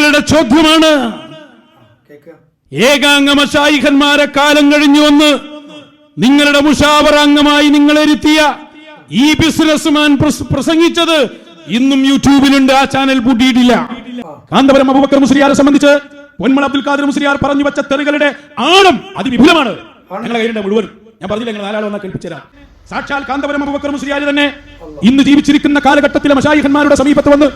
നിങ്ങളുടെ ചോദ്യമാണ്. ഏകാംഗമശായിഖന്മാരെ കാലം കഴിഞ്ഞു വന്ന് നിങ്ങളുടെ മുഷാവറ അംഗമായി നിങ്ങളെരുത്തിയ ഈ ബിസിനസ്മാൻ മാൻ പ്രസംഗിച്ചത് ഇന്നും യൂട്യൂബിലുണ്ട് ആ ചാനൽ പൂട്ടിയിട്ടില്ല. കാന്തപുരം അബൂബക്കർ മുസ്ലിയാരെ സംബന്ധിച്ച് പൊന്മള അബ്ദുൽ ഖാദർ മുസ്ലിയാർ പറഞ്ഞു വെച്ച തെറികളുടെ ആഴം അതിവിപുലമാണ്. ഞങ്ങളുടെ കയ്യിലുണ്ട് മുഴുവൻ. ഞാൻ പറഞ്ഞില്ല ഞങ്ങൾ നാലാൾ വന്നാൽ കേൾപ്പിച്ചുതരാം. സാക്ഷാൽ കാന്തപുരം അബൂബക്കർ മുസ്ലിയാർ തന്നെ ഇന്ന് ജീവിച്ചിരിക്കുന്ന കാലഘട്ടത്തിലെ മഷായിഖന്മാരുടെ സമീപത്ത് വന്ന്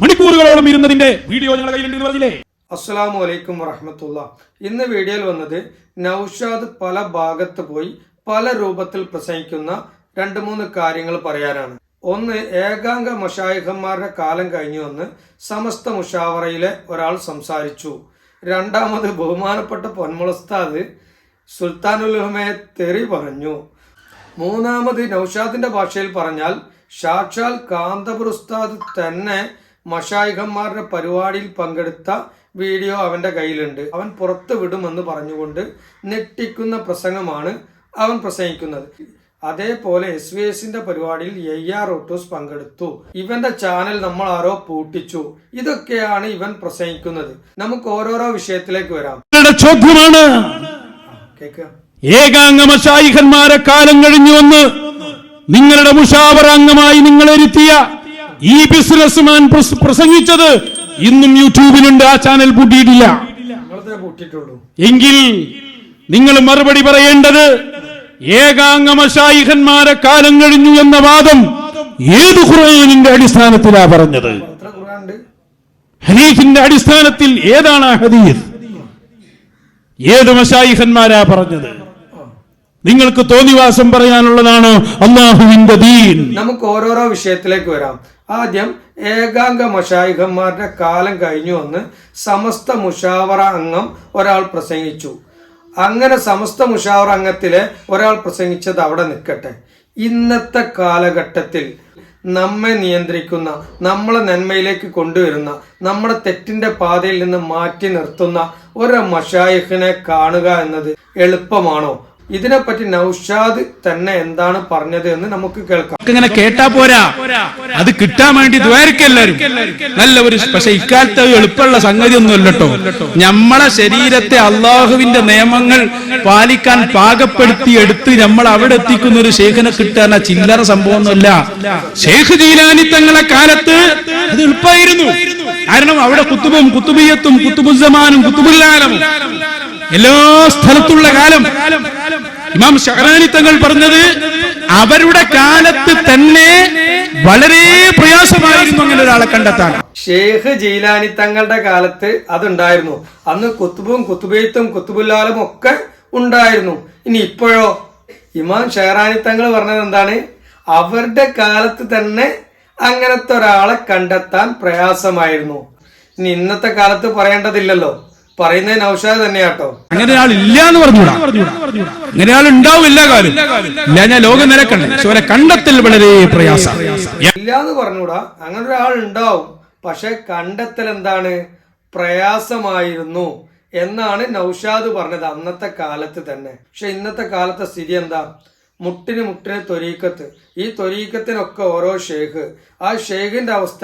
മണിക്കൂറുകളോളം ഇരുന്നതിന്റെ വീഡിയോ ഞങ്ങളുടെ പറഞ്ഞില്ലേ? അസ്സലാമു അലൈക്കും വറഹമത്തുള്ള. ഇന്ന് വീഡിയോയിൽ വന്നത് നൌഷാദ് പല ഭാഗത്ത് പോയി പല രൂപത്തിൽ പ്രസംഗിക്കുന്ന രണ്ട് മൂന്ന് കാര്യങ്ങൾ പറയാനാണ്. ഒന്ന് ഏകാംഗ മഷായിഖന്മാരുടെ കാലം കഴിഞ്ഞു വന്ന് സമസ്ത മുഷാവറയിലെ ഒരാൾ സംസാരിച്ചു. രണ്ടാമത് ബഹുമാനപ്പെട്ട പൊന്മുളസ്താദ് സുൽത്താനുൽഹമയെ തെറി പറഞ്ഞു. മൂന്നാമത് നൌഷാദിന്റെ ഭാഷയിൽ പറഞ്ഞാൽ സാക്ഷാൽ കാന്തപുരസ്താദ് തന്നെ മഷായിഖന്മാരുടെ പരിപാടിയിൽ പങ്കെടുത്ത വീഡിയോ അവന്റെ കയ്യിലുണ്ട്. അവൻ പുറത്തു വിടുമെന്ന് പറഞ്ഞുകൊണ്ട് ഞെട്ടിക്കുന്ന പ്രസംഗമാണ് അവൻ പ്രസംഗിക്കുന്നത്. അതേപോലെ എസ് വി എസിന്റെ പരിപാടിയിൽ എയ്യാർ ഓട്ടോസ് പങ്കെടുത്തു. ഇവന്റെ ചാനൽ നമ്മൾ ആരോ പൂട്ടിച്ചു. ഇതൊക്കെയാണ് ഇവൻ പ്രസംഗിക്കുന്നത്. നമുക്ക് ഓരോരോ വിഷയത്തിലേക്ക് വരാം. നിങ്ങളുടെ ചോദ്യമാണ്. കാലം കഴിഞ്ഞു വന്ന് നിങ്ങളുടെ മുഷാവറ അംഗമായി നിങ്ങളെരുത്തിയ ഈ ബിസിനസ്മാൻ മാൻ പ്രസംഗിച്ചത് ഇന്നും യൂട്യൂബിലുണ്ട് ആ ചാനൽ പൂട്ടിയിട്ടില്ല. എങ്കിൽ നിങ്ങൾ മറുപടി പറയേണ്ടത് ഏകാംഗമശായിഹന്മാരെ കാലം കഴിഞ്ഞു എന്ന വാദം ഏത് ഖുർആനിന്റെ അടിസ്ഥാനത്തിലാ പറഞ്ഞത്? ഹരീഫിന്റെ അടിസ്ഥാനത്തിൽ ഏതാണ് ഹദീസ്? ഏത് മശായിഹന്മാരാ പറഞ്ഞത്? നിങ്ങൾക്ക് തോന്നിവാസം പറയാനുള്ളതാണ് അള്ളാഹുവിന്റെ ദീൻ. നമുക്ക് ഓരോരോ വിഷയത്തിലേക്ക് വരാം. ആദ്യം ഏകാംഗ മഷായിഖന്മാരുടെ കാലം കഴിഞ്ഞു വന്ന് സമസ്ത മുഷാവറ അംഗം ഒരാൾ പ്രസംഗിച്ചു. അങ്ങനെ സമസ്ത മുഷാവറ അംഗത്തിലെ ഒരാൾ പ്രസംഗിച്ചത് അവിടെ നിൽക്കട്ടെ. ഇന്നത്തെ കാലഘട്ടത്തിൽ നമ്മെ നിയന്ത്രിക്കുന്ന നമ്മളെ നന്മയിലേക്ക് കൊണ്ടുവരുന്ന നമ്മുടെ തെറ്റിന്റെ പാതയിൽ നിന്ന് മാറ്റി നിർത്തുന്ന ഒരു മഷായിഖിനെ കാണുക എന്നത് എളുപ്പമാണോ? ഇതിനെപ്പറ്റി നൌഷാദ് തന്നെ എന്താണ് പറഞ്ഞത് എന്ന് നമുക്ക് കേൾക്കാം. ഇങ്ങനെ കേട്ടാ പോരാ. അത് കിട്ടാൻ വേണ്ടി ദ്വാരക്കെല്ലാരും നല്ല ഒരു പക്ഷെ ഇക്കാലത്ത് എളുപ്പമുള്ള സംഗതി ഒന്നും അല്ലട്ടോ നമ്മളെ ശരീരത്തെ അള്ളാഹുവിന്റെ നിയമങ്ങൾ പാലിക്കാൻ പാകപ്പെടുത്തി എടുത്ത് നമ്മൾ അവിടെ എത്തിക്കുന്ന ഒരു ശേഖനെ കിട്ടാൻ ആ ചില്ലറ സംഭവമൊന്നുമല്ല. ഷേഖ് ജീലാനി തങ്ങളെ കാലത്ത് അത് എളുപ്പമായിരുന്നു. കാരണം അവിടെ കുത്തുബും കുത്തുബിയത്തും കുത്തുബുസമാനും കുത്തുബുല്ലാലമും. എല്ലാ സ്ഥലത്തുള്ള കാലം ഇമാം ഷഹറാനി തങ്ങൾ പറഞ്ഞത് അവരുടെ കാലത്ത് തന്നെ വളരെ പ്രയാസമായിരുന്നു അങ്ങനെ ഒരാളെ കണ്ടെത്താൻ. ഷേഖ് ജീലാനി തങ്ങളുടെ കാലത്ത് അതുണ്ടായിരുന്നു. അന്ന് കുത്തുബും കുത്തുബെയ്ത്തും കുത്തുബുല്ലാലും ഒക്കെ ഉണ്ടായിരുന്നു. ഇനി ഇപ്പോഴോ? ഇമാം ഷെഹറാനി തങ്ങൾ പറഞ്ഞത് എന്താണ്? അവരുടെ കാലത്ത് തന്നെ അങ്ങനത്തെ ഒരാളെ കണ്ടെത്താൻ പ്രയാസമായിരുന്നു. ഇനി ഇന്നത്തെ കാലത്ത് പറയേണ്ടതില്ലല്ലോ. പറയുന്നത് നൗഷാദ് തന്നെയാട്ടോ. അങ്ങനെ ഒരാൾ ഇല്ല എന്ന് പറഞ്ഞുകൂടാ? അങ്ങനെ ഒരാൾ ഉണ്ടാവില്ല കാര്യം ഇല്ല ഞാൻ ലോകം നിലക്കണ്ട പക്ഷെ അവരെ കണ്ടെത്തൽ വളരെ പ്രയാസം. ഇല്ലാന്ന് പറഞ്ഞുകൂടാ. അങ്ങനെ ഒരാൾ ഉണ്ടാവും. പക്ഷെ കണ്ടെത്തൽ എന്താണ്? പ്രയാസമായിരുന്നു എന്നാണ് നൌഷാദ് പറഞ്ഞത് അന്നത്തെ കാലത്ത് തന്നെ. പക്ഷെ ഇന്നത്തെ കാലത്തെ സ്ഥിതി എന്താ? മുട്ടിന് മുട്ടിന് തൊരീക്കത്ത് ഈ തൊരീക്കത്തിനൊക്കെ ഓരോ ഷേഖ്. ആ ഷേഖിന്റെ അവസ്ഥ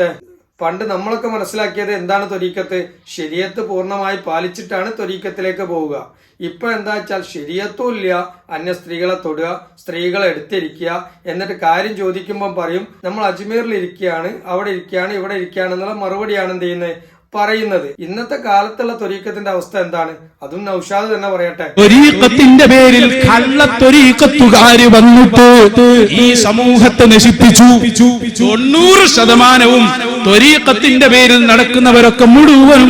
പണ്ട് നമ്മളൊക്കെ മനസ്സിലാക്കിയത് എന്താണ് തൊരീക്കത്ത് ശരിയത്ത് പൂർണമായി പാലിച്ചിട്ടാണ് തൊരീക്കത്തിലേക്ക് പോവുക. ഇപ്പൊ എന്താ വെച്ചാൽ ശരിയത്തും ഇല്ല അന്യ സ്ത്രീകളെ തൊടുക സ്ത്രീകളെ എടുത്തിരിക്കുക എന്നിട്ട് കാര്യം ചോദിക്കുമ്പോൾ പറയും നമ്മൾ അജ്മീറിൽ ഇരിക്കുകയാണ് അവിടെ ഇരിക്കുകയാണ് ഇവിടെ ഇരിക്കുകയാണ് എന്നുള്ള മറുപടിയാണ് എന്ത് ചെയ്യുന്നത്? പറയുന്നത്. ഇന്നത്തെ കാലത്തുള്ള തൊരീക്കത്തിന്റെ അവസ്ഥ എന്താണ്? അതും നൌഷാദ് തന്നെ പറയട്ടെ. ത്വരീഖത്തിന്റെ പേരിൽ കള്ളത്തൊരീക്കത്തുകാര് വന്നിട്ട് ഈ സമൂഹത്തെ നശിപ്പിച്ചു. തൊണ്ണൂറ് ശതമാനവും ത്വരീക്കത്തിന്റെ പേരിൽ നടക്കുന്നവരൊക്കെ മുഴുവൻ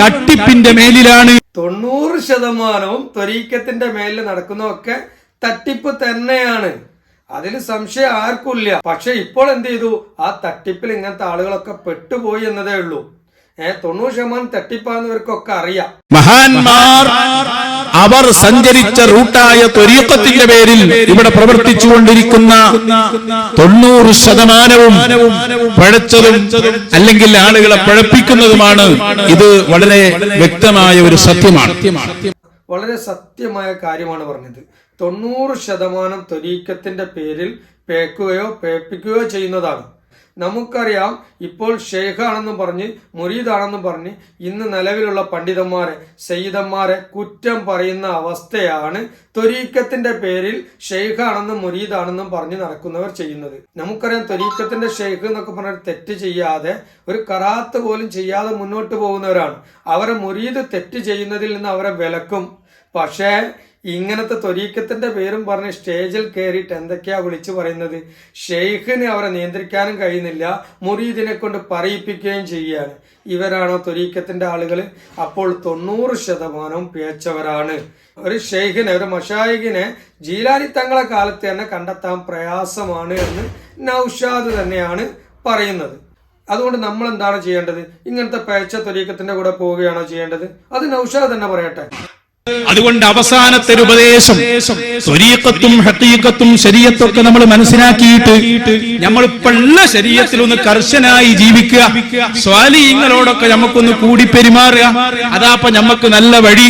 തട്ടിപ്പിന്റെ മേലിലാണ്. തൊണ്ണൂറ് ശതമാനവും ത്വരീക്കത്തിന്റെ മേലിൽ നടക്കുന്നതൊക്കെ തട്ടിപ്പ് തന്നെയാണ്. അതിൽ സംശയം ആർക്കുമില്ല. പക്ഷെ ഇപ്പോൾ എന്ത് ചെയ്തു? ആ തട്ടിപ്പിൽ ഇങ്ങനത്തെ ആളുകളൊക്കെ പെട്ടുപോയി എന്നതേ ഉള്ളൂ. തൊണ്ണൂറ് ശതമാനം തട്ടിപ്പാന്നവർക്കൊക്കെ അറിയാം. മഹാന്മാർ അവർ സഞ്ചരിച്ച റൂട്ടായ ത്വരീഖത്തിന്റെ പേരിൽ ഇവിടെ പ്രവർത്തിച്ചുകൊണ്ടിരിക്കുന്ന തൊണ്ണൂറ് ശതമാനവും പഴച്ചതും അല്ലെങ്കിൽ ആളുകളെ പഴപ്പിക്കുന്നതുമാണ് ഇത് വളരെ വ്യക്തമായ ഒരു സത്യമാണ്. വളരെ സത്യമായ കാര്യമാണ് പറഞ്ഞത്. തൊണ്ണൂറ് ശതമാനം ത്വരീക്കത്തിന്റെ പേരിൽ പേക്കുകയോ പേപ്പിക്കുകയോ ചെയ്യുന്നതാണ്. നമുക്കറിയാം ഇപ്പോൾ ഷെയ്ഖാണെന്നും പറഞ്ഞ് മുരീദാണെന്നും പറഞ്ഞ് ഇന്ന് നിലവിലുള്ള പണ്ഡിതന്മാരെ സയ്യിദന്മാരെ കുറ്റം പറയുന്ന അവസ്ഥയാണ് ത്വരീക്കത്തിന്റെ പേരിൽ ഷെയ്ഖാണെന്നും മുരീദാണെന്നും പറഞ്ഞ് നടക്കുന്നവർ ചെയ്യുന്നത്. നമുക്കറിയാം ത്വരീക്കത്തിന്റെ ഷെയ്ഖ് എന്നൊക്കെ പറഞ്ഞ തെറ്റ് ചെയ്യാതെ ഒരു കറാത്ത് പോലും ചെയ്യാതെ മുന്നോട്ട് പോകുന്നവരാണ്. അവരെ മുരീദ് തെറ്റ് ചെയ്യുന്നതിൽ നിന്ന് അവരെ വിലക്കും. പക്ഷേ ഇങ്ങനത്തെ ത്വരീക്കത്തിന്റെ പേരും പറഞ്ഞ് സ്റ്റേജിൽ കയറിയിട്ട് എന്തൊക്കെയാ വിളിച്ചു പറയുന്നത്? ഷെയ്ഖിന് അവരെ നിയന്ത്രിക്കാനും കഴിയുന്നില്ല. മുറീദിനെ കൊണ്ട് പറയിപ്പിക്കുകയും ചെയ്യുകയാണ് ഇവരാണോ ത്വരീക്കത്തിന്റെ ആളുകൾ അപ്പോൾ തൊണ്ണൂറ് ശതമാനവും പിഴച്ചവരാണ് ഒരു ഷെയ്ഖിനെ ഒരു മഷായിഖിനെ ജീലാനി തങ്ങളെ കാലത്ത് തന്നെ കണ്ടെത്താൻ പ്രയാസമാണ് എന്ന് നൌഷാദ് തന്നെയാണ് പറയുന്നത്. അതുകൊണ്ട് നമ്മൾ എന്താണ് ചെയ്യേണ്ടത്? ഇങ്ങനത്തെ പേച്ച ത്വരീക്കത്തിന്റെ കൂടെ പോവുകയാണോ ചെയ്യേണ്ടത്? അത് നൌഷാദ് തന്നെ പറയട്ടെ. അതുകൊണ്ട് അവസാനത്തെ ഒരു ഉപദേശം. ത്വരീക്കത്തും ഹത്തീക്കത്തും ശരീരത്തൊക്കെ നമ്മൾ മനസ്സിലാക്കിയിട്ട് നമ്മൾ ഇപ്പോഴുള്ള ശരീരത്തിൽ ഒന്ന് കർശനായി ജീവിക്കുക. സ്വാലീങ്ങളോടൊക്കെ നമുക്കൊന്ന് കൂടി പെരുമാറുക അതാപ്പൊ നമുക്ക് നല്ല വഴി.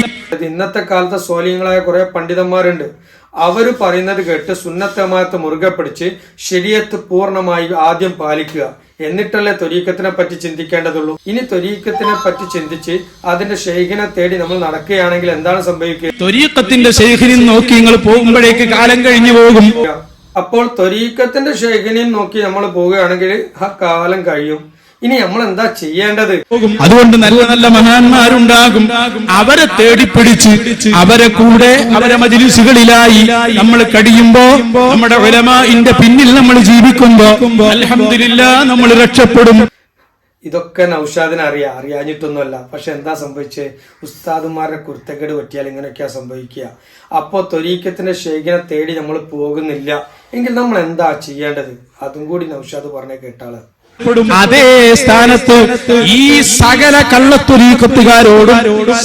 ഇന്നത്തെ കാലത്തെ സ്വാലിങ്ങളായ കുറെ പണ്ഡിതന്മാരുണ്ട്. അവർ പറയുന്നത് കേട്ട് സുന്നത്തമായത്തെ മുറുകെ പിടിച്ച് ശരീരത്ത് പൂർണമായി ആദ്യം പാലിക്കുക. എന്നിട്ടല്ലേ ത്വരീക്കത്തിനെ പറ്റി ചിന്തിക്കേണ്ടതുള്ളൂ? ഇനി ത്വരീക്കത്തിനെ പറ്റി ചിന്തിച്ച് അതിന്റെ ഷെയ്ഖിനെ തേടി നമ്മൾ നടക്കുകയാണെങ്കിൽ എന്താണ് സംഭവിക്കുക? ത്വരീക്കത്തിന്റെ ഷെയ്ഖിനെ നോക്കി നിങ്ങൾ പോകുമ്പോഴേക്ക് കാലം കഴിഞ്ഞു പോകും. അപ്പോൾ ത്വരീക്കത്തിന്റെ ഷെയ്ഖിനെയും നോക്കി നമ്മൾ പോവുകയാണെങ്കിൽ ആ കാലം കഴിയും. ഇനി നമ്മൾ എന്താ ചെയ്യേണ്ടത്? അതുകൊണ്ട് നല്ല നല്ല മഹാന്മാരുണ്ടാകും. അവരെ തേടിപ്പിടിച്ച് അവരെ കൂടെ അവരെ മജിലിസുകളിലായി നമ്മൾ കടിയുമ്പോ നമ്മുടെ ഉലമാന്റെ പിന്നിൽ നമ്മൾ ജീവിക്കുമ്പോ അലഹമില്ല നമ്മൾ രക്ഷപ്പെടും. ഇതൊക്കെ നൌഷാദിനെ അറിയാം. അറിയാഞ്ഞിട്ടൊന്നുമല്ല. പക്ഷെ എന്താ സംഭവിച്ചത് ഉസ്താദുമാരുടെ കുരുത്തക്കേട് പറ്റിയാൽ ഇങ്ങനെയൊക്കെയാ സംഭവിക്കുക. അപ്പോ തൊരീക്കത്തിന്റെ ഷെയ്ഖിനെ തേടി നമ്മൾ പോകുന്നില്ല. എങ്കിൽ നമ്മൾ എന്താ ചെയ്യേണ്ടത്? അതും കൂടി നൌഷാദ് പറഞ്ഞേ കേട്ടാൾ. അതേ സ്ഥാനത്ത് ഈ സകല കള്ളത്തൊരീക്കത്തുകാരോടും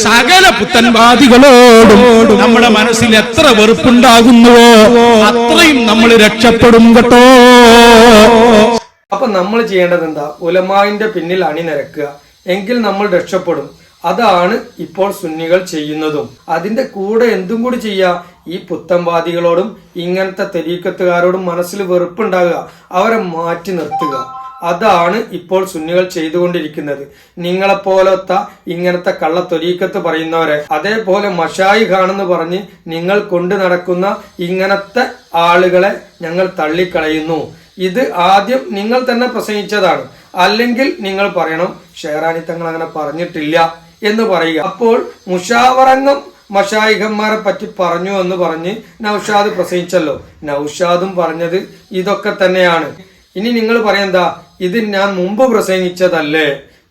സകല പുത്തൻവാദികളോടും നമ്മുടെ മനസ്സിൽ എത്ര വെറുപ്പുണ്ടാകുന്നുവോ അത്രയും നമ്മൾ രക്ഷപ്പെടും കേട്ടോ. അപ്പൊ നമ്മൾ ചെയ്യേണ്ടത് എന്താ? ഉലമാവിന്റെ പിന്നിൽ അണിനിരക്കുക എങ്കിൽ നമ്മൾ രക്ഷപ്പെടും. അതാണ് ഇപ്പോൾ സുന്നികൾ ചെയ്യുന്നതും. അതിന്റെ കൂടെ എന്തും കൂടി ചെയ്യുക ഈ പുത്തൻവാദികളോടും ഇങ്ങനത്തെ തെരീക്കത്തുകാരോടും മനസ്സിൽ വെറുപ്പുണ്ടാകുക. അവരെ മാറ്റി നിർത്തുക. അതാണ് ഇപ്പോൾ സുന്നികൾ ചെയ്തുകൊണ്ടിരിക്കുന്നത്. നിങ്ങളെപ്പോലത്തെ ഇങ്ങനത്തെ കള്ളത്തൊരീക്കത്ത് പറയുന്നവരെ അതേപോലെ മഷായി കാണുന്നു പറഞ്ഞ് നിങ്ങൾ കൊണ്ടു നടക്കുന്ന ഇങ്ങനത്തെ ആളുകളെ ഞങ്ങൾ തള്ളിക്കളയുന്നു. ഇത് ആദ്യം നിങ്ങൾ തന്നെ പ്രസംഗിച്ചതാണ്. അല്ലെങ്കിൽ നിങ്ങൾ പറയണം ഷെയറാനി തങ്ങൾ അങ്ങനെ പറഞ്ഞിട്ടില്ല എന്ന് പറയുക. അപ്പോൾ മുഷാവറങ്ങം മഷായിഖന്മാരെ പറ്റി പറഞ്ഞു എന്ന് പറഞ്ഞ് നൌഷാദ് പ്രസംഗിച്ചല്ലോ. നൌഷാദും പറഞ്ഞത് ഇതൊക്കെ തന്നെയാണ്. ഇനി നിങ്ങൾ പറയെന്താ ഇത് ഞാൻ മുമ്പ് പ്രസംഗിച്ചതല്ലേ?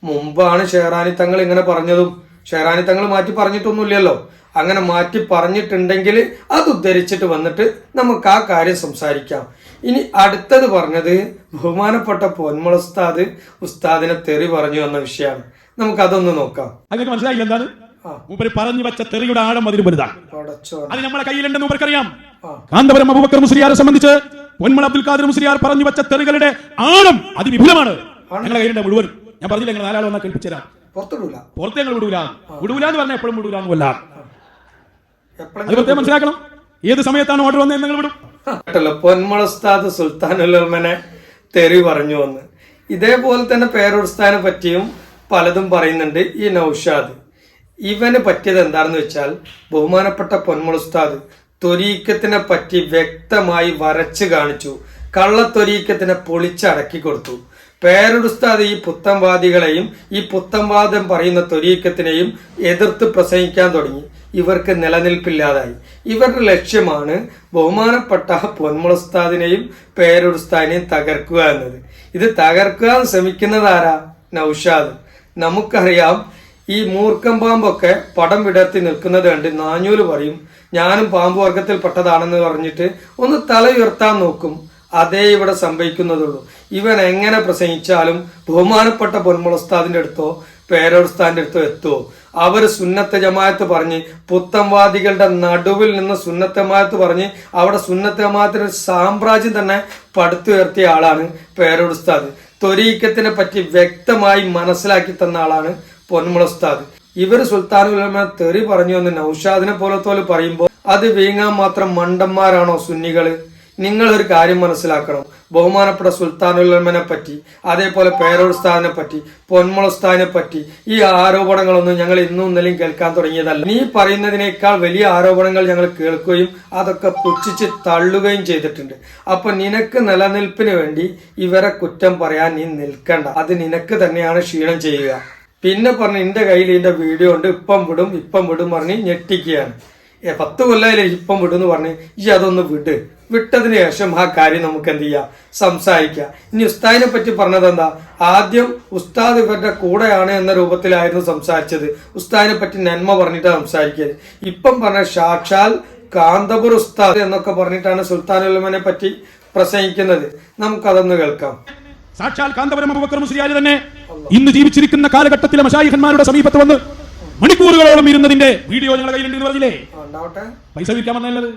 മുമ്പാണ് ഷെയറാനി തങ്ങൾ ഇങ്ങനെ പറഞ്ഞതും. ഷെയറാനി തങ്ങൾ മാറ്റി പറഞ്ഞിട്ടൊന്നുമില്ലല്ലോ. അങ്ങനെ മാറ്റി പറഞ്ഞിട്ടുണ്ടെങ്കിൽ അത് ഉദ്ധരിച്ചിട്ട് വന്നിട്ട് നമുക്ക് ആ കാര്യം സംസാരിക്കാം. ഇനി അടുത്തത് പറഞ്ഞത് ബഹുമാനപ്പെട്ട പൊന്മുള ഉസ്താദ് ഉസ്താദിനെ തെറി പറഞ്ഞു എന്ന വിഷയമാണ്. നമുക്ക് അതൊന്ന് നോക്കാം. അങ്ങനെ മനസ്സിലായില്ല എന്താണ്. മൂപ്പര് പറഞ്ഞു വെച്ച തെറിയുടെ ആഴം അതിന് വലുതാണ്. അത് നമ്മളെ കയ്യിലുണ്ടെന്ന് മൂപ്പർക്കറിയാം. കാന്തപുരം അബൂബക്കർ മുസ്ലിയാരെ സംബന്ധിച്ച് പൊന്മള അബ്ദുൽ ഖാദർ മുസ്ലിയാർ പറഞ്ഞു വെച്ച തെറികളുടെ ആഴം അതിവിപുലമാണ്. ഞങ്ങളെ കയ്യിലുണ്ട് മുഴുവൻ. ഞാൻ പറഞ്ഞില്ല നിങ്ങൾ നാലാൾ വന്നാൽ കേൾപ്പിച്ചു തരാം. പുറത്തിടൂല പുറത്ത് ഞങ്ങൾ വിടൂല. വിടൂല എന്ന് പറഞ്ഞാൽ എപ്പോഴും വിടൂല എന്നല്ല അത് പ്രത്യേകം മനസ്സിലാക്കണം. ഏത് സമയത്താണ് ഓർഡർ വന്നത് നിങ്ങൾ വിടും. പൊന്മള ഉസ്താദ് സുൽത്താൻ സുൽത്താനുലമനെ തെറി പറഞ്ഞു വന്ന് ഇതേപോലെ തന്നെ പേരുസ്താനെ പറ്റിയും പലതും പറയുന്നുണ്ട് ഈ നൗഷാദ്. ഇവന് പറ്റിയത് എന്താണെന്ന് വെച്ചാൽ ബഹുമാനപ്പെട്ട പൊന്മുളസ്താദ് ത്വരീക്കത്തിനെ പറ്റി വ്യക്തമായി വരച്ച് കാണിച്ചു. കള്ളത്തൊരീക്കത്തിനെ പൊളിച്ചടക്കി കൊടുത്തു. പേരുടുസ്താദ് ഈ പുത്തംവാദികളെയും ഈ പുത്തംവാദം പറയുന്ന ത്വരീക്കത്തിനെയും എതിർത്ത് പ്രസംഗിക്കാൻ തുടങ്ങി. ഇവർക്ക് നിലനിൽപ്പില്ലാതായി. ഇവരുടെ ലക്ഷ്യമാണ് ബഹുമാനപ്പെട്ട പൊന്മുളസ്താദിനെയും പേരുടുസ്താദിനെയും തകർക്കുക എന്നത്. ഇത് തകർക്കാൻ ശ്രമിക്കുന്നതാരാ? നൌഷാദ്. നമുക്കറിയാം ഈ മൂർഖം പാമ്പൊക്കെ പടം വിടർത്തി നിൽക്കുന്നത് കണ്ട് നാഞ്ഞൂൽ പറയും ഞാനും പാമ്പ് വർഗത്തിൽപ്പെട്ടതാണെന്ന് പറഞ്ഞിട്ട് ഒന്ന് തല ഉയർത്താൻ നോക്കും. അതേ ഇവിടെ സംഭവിക്കുന്നതുള്ളൂ. ഇവൻ എങ്ങനെ പ്രസംഗിച്ചാലും ബഹുമാനപ്പെട്ട പൊന്മുളസ്താദിന്റെ അടുത്തോ പേരോസ്താന്റെ അടുത്തോ എത്തുമോ അവർ സുന്നത്ത് ജമാഅത്ത് പറഞ്ഞ് പുത്തംവാദികളുടെ നടുവിൽ നിന്ന് സുന്നത്ത് ജമാഅത്ത് പറഞ്ഞ് അവിടെ സുന്നത്ത് ജമാഅത്തിന്റെ ഒരു സാമ്രാജ്യം തന്നെ പടുത്തുയർത്തിയ ആളാണ് പേരോടുസ്താദ് ത്വരീക്കത്തിനെ പറ്റി വ്യക്തമായി മനസ്സിലാക്കി തന്ന ആളാണ് പൊന്മുളസ്താദ് ഇവർ സുൽത്താനുലമ തെറി പറഞ്ഞു എന്ന് നൌഷാദിനെ പോലത്തോൽ പറയുമ്പോൾ അത് വീങ്ങാൻ മാത്രം മണ്ടന്മാരാണോ സുന്നികൾ? നിങ്ങൾ ഒരു കാര്യം മനസ്സിലാക്കണം. ബഹുമാനപ്പെട്ട സുൽത്താനുലമനെ പറ്റി അതേപോലെ പേരോസ്താദിനെ പറ്റി പൊന്മുളസ്താദിനെ പറ്റി ഈ ആരോപണങ്ങളൊന്നും ഞങ്ങൾ ഇന്നും ഇന്നലെയും കേൾക്കാൻ തുടങ്ങിയതല്ല. നീ പറയുന്നതിനേക്കാൾ വലിയ ആരോപണങ്ങൾ ഞങ്ങൾ കേൾക്കുകയും അതൊക്കെ പുച്ഛിച്ച് തള്ളുകയും ചെയ്തിട്ടുണ്ട്. അപ്പൊ നിനക്ക് നിലനിൽപ്പിന് വേണ്ടി ഇവരെ കുറ്റം പറയാൻ നീ നിൽക്കണ്ട. അത് നിനക്ക് തന്നെയാണ് ക്ഷീണം ചെയ്യുക. പിന്നെ പറഞ്ഞു എന്റെ കയ്യിൽ ഇതിന്റെ വീഡിയോ ഉണ്ട് ഇപ്പം വിടും ഇപ്പം വിടും പറഞ്ഞ് ഞെട്ടിക്കുകയാണ്. ഏ പത്ത് കൊല്ലായാലും ഇപ്പം വിടും എന്ന് പറഞ്ഞ് ഈ അതൊന്ന് വിട്. വിട്ടതിന് ശേഷം ആ കാര്യം നമുക്ക് എന്ത് ചെയ്യാം? സംസാരിക്കാം. ഇനി ഉസ്താദിനെ പറ്റി പറഞ്ഞത് എന്താ? ആദ്യം ഉസ്താദ് ഇവരുടെ കൂടെയാണ് എന്ന രൂപത്തിലായിരുന്നു സംസാരിച്ചത്. ഉസ്താദിനെ പറ്റി നന്മ പറഞ്ഞിട്ടാണ് സംസാരിക്കുന്നത് ഇപ്പം പറഞ്ഞ സാക്ഷാൽ കാന്തപുർ ഉസ്താദ് എന്നൊക്കെ പറഞ്ഞിട്ടാണ് സുൽത്താൻ ഉലമനെ പറ്റി പ്രസംഗിക്കുന്നത്. നമുക്കതൊന്ന് കേൾക്കാം. സാക്ഷാൽ കാന്തപുരം അബുബക്കർ മുസ്ലിയാർ തന്നെ ഇന്ന് ജീവിച്ചിരിക്കുന്ന കാലഘട്ടത്തിലെ മഷായിഖന്മാരുടെ സമീപത്ത് വന്ന് മണിക്കൂറുകളോളം ഇരുന്നതിന്റെ വീഡിയോ ഞങ്ങളുടെ കയ്യിലുണ്ട് എന്ന് പറഞ്ഞില്ലേ? പൈസ വിൽക്കാൻ വന്നത്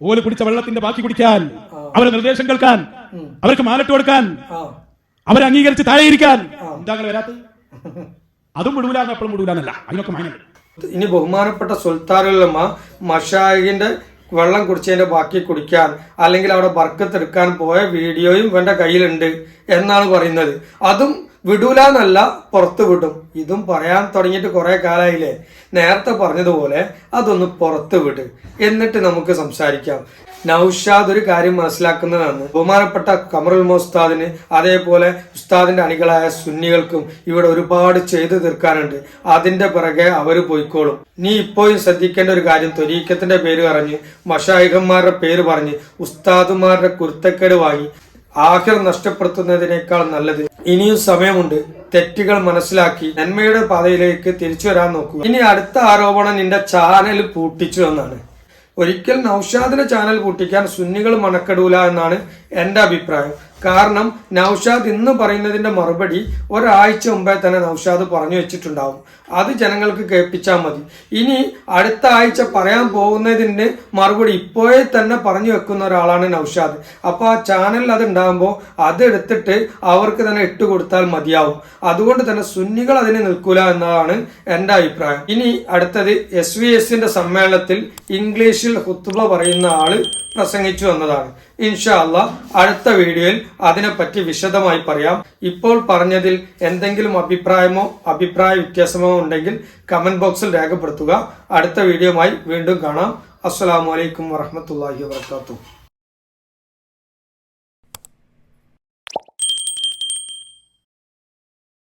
ഓൽ കുടിച്ച വെള്ളത്തിന്റെ ബാക്കി കുടിക്കാൻ അവരെ നിർദ്ദേശം കേൾക്കാൻ അവർക്ക് മാലട്ട് കൊടുക്കാൻ അവരെ അംഗീകരിച്ച് താഴെയിരിക്കാൻ എന്താ വരാത്തത്? അതും വിടൂലാന്ന് എപ്പോഴും വിടൂലെന്നല്ല. അതിനൊക്കെ മാനുണ്ട് ഇനി ബഹുമാനപ്പെട്ട സുൽത്താനുലമ മഷായിഖിന്റെ വെള്ളം കുടിച്ചതിന്റെ ബാക്കി കുടിക്കാൻ അല്ലെങ്കിൽ അവിടെ ബർക്കത്തെടുക്കാൻ പോയ വീഡിയോയും ഇവന്റെ കയ്യിലുണ്ട് എന്നാണ് പറയുന്നത്. അതും വിടൂലെന്നല്ല പുറത്ത് വിടും. ഇതും പറയാൻ തുടങ്ങിയിട്ട് കുറെ കാലായില്ലേ? നേരത്തെ പറഞ്ഞതുപോലെ അതൊന്ന് പുറത്ത് വിട്. എന്നിട്ട് നമുക്ക് സംസാരിക്കാം. നൌഷാദ് ഒരു കാര്യം മനസ്സിലാക്കുന്നതാണ്. ബഹുമാനപ്പെട്ട കമറുൽ ഉസ്താദിന് അതേപോലെ ഉസ്താദിന്റെ അണികളായ സുന്നികൾക്കും ഇവിടെ ഒരുപാട് ചെയ്തു തീർക്കാനുണ്ട്. അതിന്റെ പിറകെ അവർ പോയിക്കോളും. നീ ഇപ്പോഴും ശ്രദ്ധിക്കേണ്ട ഒരു കാര്യം തൊരീക്കത്തിന്റെ പേര് പറഞ്ഞ് മഷായികന്മാരുടെ പേര് പറഞ്ഞ് ഉസ്താദുമാരുടെ കുരുത്തക്കേട് വാങ്ങി ആഹിർ നഷ്ടപ്പെടുത്തുന്നതിനേക്കാൾ നല്ലത്. ഇനിയും സമയമുണ്ട്. തെറ്റുകൾ മനസ്സിലാക്കി നന്മയുടെ പാതയിലേക്ക് തിരിച്ചു വരാൻ നോക്കുക. ഇനി അടുത്ത ആരോപണം നിന്റെ ചാനൽ പൂട്ടിച്ചു എന്നാണ്. ഒരിക്കൽ നൌഷാദിന്റെ ചാനൽ പൂട്ടിക്കാൻ സുന്നികൾ മണക്കെടൂല എന്നാണ് എന്റെ അഭിപ്രായം. കാരണം നൌഷാദ് ഇന്ന് പറയുന്നതിന്റെ മറുപടി ഒരാഴ്ച മുമ്പേ തന്നെ നൌഷാദ് പറഞ്ഞു വെച്ചിട്ടുണ്ടാവും. അത് ജനങ്ങൾക്ക് കേൾപ്പിച്ചാൽ മതി. ഇനി അടുത്ത ആഴ്ച പറയാൻ പോകുന്നതിന്റെ മറുപടി ഇപ്പോഴേ തന്നെ പറഞ്ഞു വെക്കുന്ന ഒരാളാണ് നൌഷാദ്. അപ്പൊ ആ ചാനലിൽ അത് ഉണ്ടാകുമ്പോൾ അതെടുത്തിട്ട് അവർക്ക് തന്നെ ഇട്ട് കൊടുത്താൽ മതിയാവും. അതുകൊണ്ട് തന്നെ സുന്നികൾ അതിന് നിൽക്കൂല എന്നതാണ് എന്റെ അഭിപ്രായം. ഇനി അടുത്തത് എസ് വി എസിന്റെ സമ്മേളനത്തിൽ ഇംഗ്ലീഷിൽ ഹുത്തുബ പറയുന്ന ആൾ പ്രസംഗിച്ചു എന്നതാണ് ഇൻഷാ അല്ലാ അടുത്ത വീഡിയോയിൽ അതിനെപ്പറ്റി വിശദമായി പറയാം. ഇപ്പോൾ പറഞ്ഞതിൽ എന്തെങ്കിലും അഭിപ്രായമോ അഭിപ്രായ വ്യത്യാസമോ ഉണ്ടെങ്കിൽ കമന്റ് ബോക്സിൽ രേഖപ്പെടുത്തുക. അടുത്ത വീഡിയോയുമായി വീണ്ടും കാണാം. അസ്സാം വലൈക്കും വാഹമത്തല്ലാഹി വാത്തു